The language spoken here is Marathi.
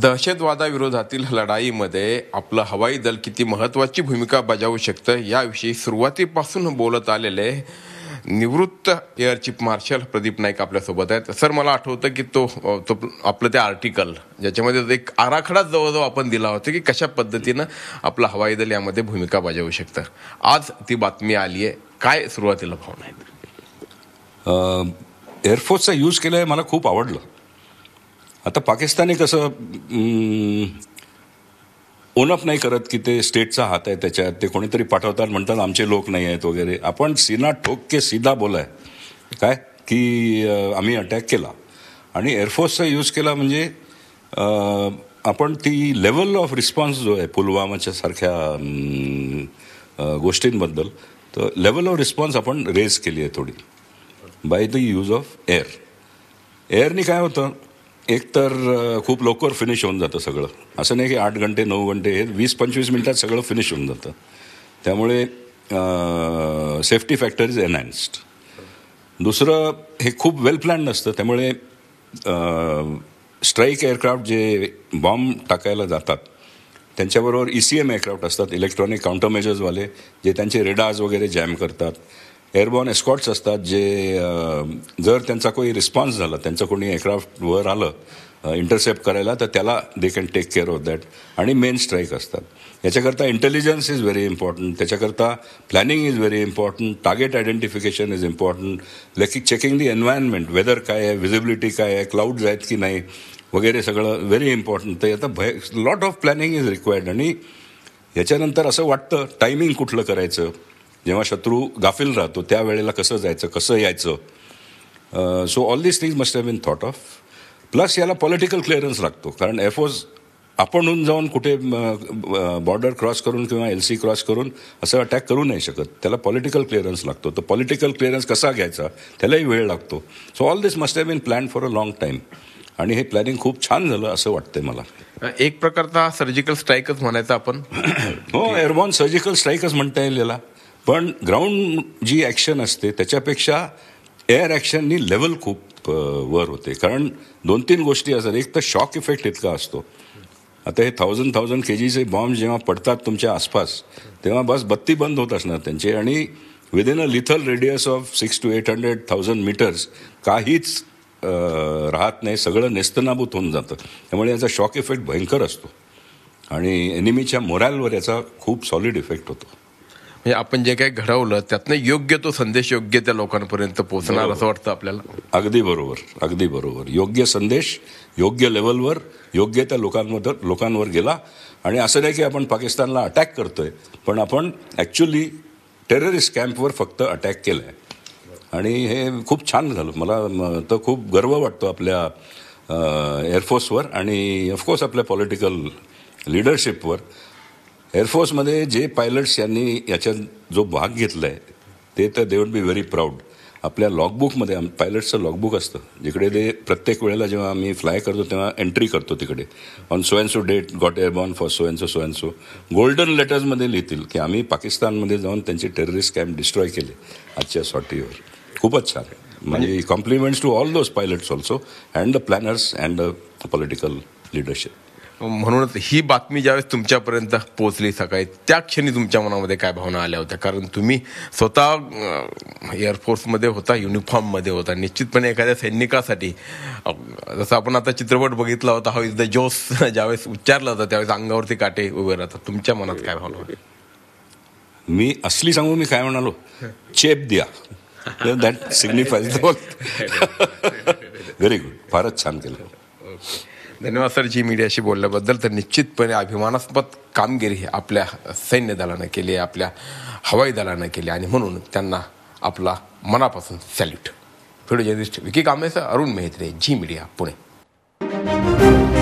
दहशतवादाविरोधातील लढाईमध्ये आपलं हवाई दल किती महत्वाची भूमिका बजावू शकतं याविषयी सुरुवातीपासून बोलत आलेले निवृत्त air chief marshal Pradeep Naik आपल्यासोबत आहेत. सर मला आठवतं की तो तो आपलं ते आर्टिकल ज्याच्यामध्ये एक आराखडा जवळजवळ आपण दिला होता की कशा पद्धतीनं आपलं हवाई दल यामध्ये भूमिका बजावू शकतं. आज ती बातमी आली आहे. काय सुरुवातीला भावना आहेत? एअरफोर्सचा यूज केलं मला खूप आवडलं. आता पाकिस्तानी कसं ओनअप नाही करत की ते स्टेटचा हात आहे त्याच्यात ते कोणीतरी पाठवतात म्हणतात आमचे लोक नाही आहेत वगैरे. आपण सीना ठोक के सीधा बोलाय. काय? की आम्ही अटॅक केला. आणि एअरफोर्सचा यूज केला म्हणजे आपण ती लेवल ऑफ रिस्पॉन्स जो आहे पुलवामाच्या सारख्या गोष्टींबद्दल तर लेवल ऑफ रिस्पॉन्स आपण रेज केली आहे थोडी. By the use of air एअरनी काय होतं? एक तर खूप लवकर फिनिश होऊन जातं सगळं. असं नाही की आठ घंटे नऊ घंटे हे वीस पंचवीस मिनटात सगळं फिनिश होऊन जातं. त्यामुळे सेफ्टी फॅक्टर इज एनहॅन्स्ड दुसरं हे खूप वेल प्लॅन नसतं त्यामुळे स्ट्राईक एअरक्राफ्ट जे बॉम्ब टाकायला जातात त्यांच्याबरोबर ई सी एम एअरक्राफ्ट असतात इलेक्ट्रॉनिक काउंटर मेजर्सवाले जे त्यांचे रेडार्स वगैरे जॅम करतात. एअरबॉर्न एस्कॉट्स असतात जे जर त्यांचा कोणी रिस्पॉन्स झाला त्यांचं कोणी एअरक्राफ्ट वर आलं इंटरसेप्ट करायला तर त्याला they can take care of that आणि मेन स्ट्राईक असतात. याच्याकरता इंटेलिजन्स इज व्हेरी इम्पॉर्टंट त्याच्याकरता planning is very important target identification is important like checking the environment weather काय आहे विजिबिलिटी काय आहे क्लाउड्स आहेत की नाही वगैरे सगळं व्हेरी इम्पॉर्टंट तर आता भय lot of planning is required आणि याच्यानंतर असं वाटतं टायमिंग कुठलं करायचं? जेव्हा शत्रू गाफील राहतो त्यावेळेला कसं जायचं कसं यायचं? So all this things must have been thought of plus याला पॉलिटिकल क्लिअरन्स लागतो. कारण एअरफोर्स आपणहून जाऊन कुठे बॉर्डर क्रॉस करून किंवा एल सी क्रॉस करून असं अटॅक करू नाही शकत. त्याला पॉलिटिकल क्लिअरन्स लागतो. तर पॉलिटिकल क्लिअरन्स कसा घ्यायचा त्यालाही वेळ लागतो. So all this must have been plan for a long time आणि हे प्लॅनिंग खूप छान झालं असं वाटतंय मला. एक प्रकारचा सर्जिकल स्ट्राईकच म्हणायचं आपण. हो एअरबॉर्न सर्जिकल स्ट्राईकच म्हणता येईल याला. पण ग्राउंड जी ॲक्शन असते त्याच्यापेक्षा एअर ॲक्शननी लेवल खूप वर होते. कारण दोन तीन गोष्टी असतात. एक तर शॉक इफेक्ट इतका असतो. आता हे थाउजंड थाउजंड के जीचे बॉम्ब जेव्हा पडतात तुमच्या आसपास तेव्हा बस बत्ती बंद होत असणार त्यांचे. आणि within a lethal radius of six to eight hundred thousand metres काहीच राहत नाही. सगळं नेस्तनाभूत होऊन जातं. त्यामुळे याचा शॉक इफेक्ट भयंकर असतो. आणि एनिमीच्या मोरॅलवर याचा खूप सॉलिड इफेक्ट होतो. म्हणजे आपण जे काही घडवलं त्यातनं योग्य तो संदेश योग्य त्या लोकांपर्यंत पोहोचणार असं वाटतं आपल्याला? अगदी बरोबर अगदी बरोबर. योग्य संदेश योग्य लेवलवर योग्य त्या लोकांमध्ये लोकांवर गेला. आणि असं नाही की आपण पाकिस्तानला अटॅक करतोय पण आपण ॲक्च्युली टेररिस्ट कॅम्पवर फक्त अटॅक केलं आहे आणि हे खूप छान झालं. मला तर खूप गर्व वाटतो आपल्या एअरफोर्सवर आणि ऑफकोर्स आपल्या पॉलिटिकल लिडरशिपवर एअरफोर्समध्ये जे पायलट्स यांनी याच्यात जो भाग घेतला आहे ते तर they would be very proud आपल्या लॉगबुकमध्ये पायलटचं लॉगबुक असतं. जिकडे ते प्रत्येक वेळेला जेव्हा आम्ही फ्लाय करतो तेव्हा एंट्री करतो तिकडे. On so date got airborne for so and so so and so golden लेटर्समध्ये लिहितील की आम्ही पाकिस्तानमध्ये जाऊन त्यांचे टेररिस्ट कॅम्प डिस्ट्रॉय केले आजच्या सॉटीवर खूपच छान म्हणजे compliments to all those pilots also and the planners and the political leadership म्हणूनच ही बातमी ज्यावेळेस तुमच्यापर्यंत पोहोचली सकाळी त्या क्षणी तुमच्या मनामध्ये काय भावना आल्या होत्या? कारण तुम्ही स्वतः एअरफोर्समध्ये होता युनिफॉर्ममध्ये होता. निश्चितपणे एखाद्या सैनिकासाठी जसं आपण आता चित्रपट बघितला होता हा इज द जोस ज्यावेळेस उच्चारला होता त्यावेळेस अंगावरती काटे उभे राहतात. तुमच्या मनात काय भावना होती मी असली सांगू मी काय म्हणालो? चेप द्या. दॅट सिग्निफाईज व्हेरी गुड फारच छान केलं. धन्यवाद सर जी मीडियाशी बोलल्याबद्दल. तर निश्चितपणे अभिमानास्पद कामगिरी आपल्या सैन्य दलानं केली आपल्या हवाई दलानं केली आणि म्हणून त्यांना आपला मनापासून salute video journalist Vicky Kamble Arun Mehtre Zee media Pune.